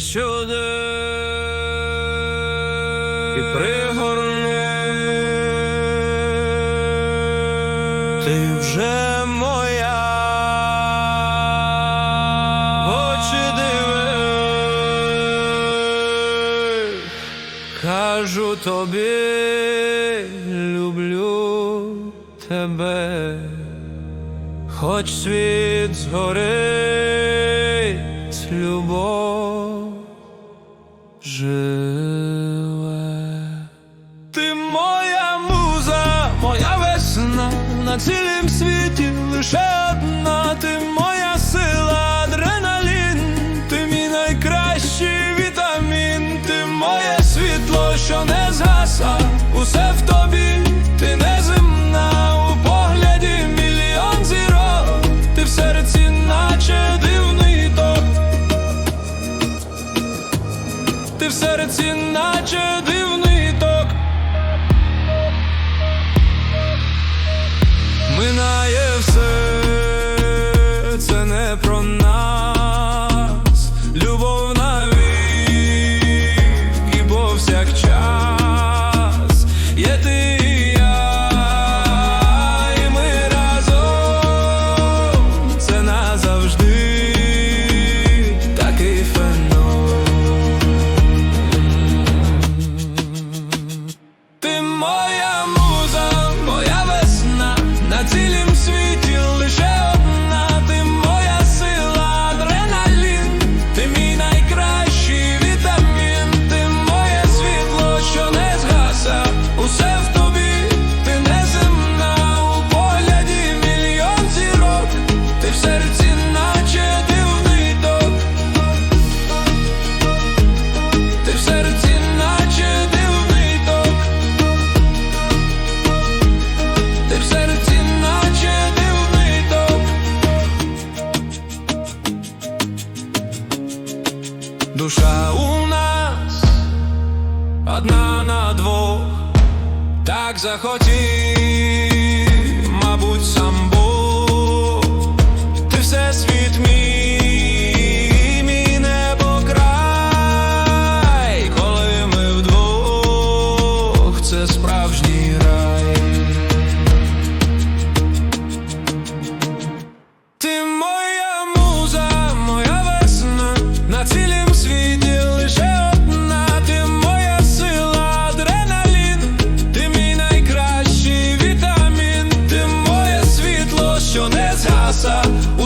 сюди. І пригорни. Ти вже моя, очі диви, кажу тобі, люблю тебе, хоч світ згорить, любов живе. Ти моя муза, моя весна. На цілім світі лише одна, ти моя сила, адреналін, ти мій найкращий вітамін, ти моє світло, що не в серці, наче Ти Душа у нас одна на двох, так захотів, мабуть, сам shelter